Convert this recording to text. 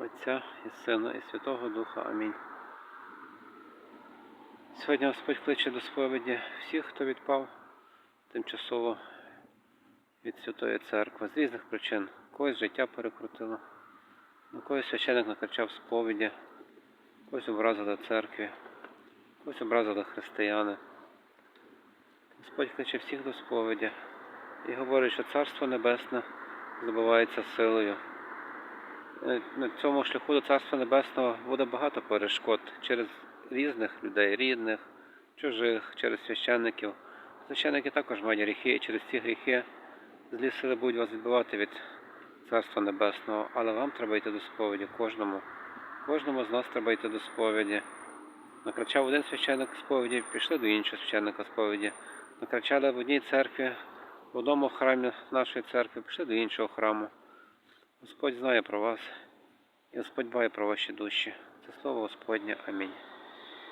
Отця і Сина і Святого Духа. Амінь. Сьогодні Господь кличе до сповіді всіх, хто відпав тимчасово від Святої Церкви з різних причин. Когось життя перекрутило, на когось священик накричав сповіді, когось образили церкві, когось образили християни. Господь кличе всіх до сповіді і говорить, що Царство Небесне здобувається силою. Е, На цьому шляху до Царства Небесного буде багато перешкод через різних людей, рідних, чужих, через священників. Священники також мають гріхи, і через ці гріхи злі сили будуть вас відбивати від Царства Небесного. Але вам треба йти до сповіді, кожному. Кожному з нас треба йти до сповіді. Накричав один священник сповіді, пішли до іншого священника сповіді. Накричали в одній церкві, в одному храмі нашої церкви, пішли до іншого храму. Господь знає про вас, і Господь дбає про ваші душі. Це слово Господнє. Амінь.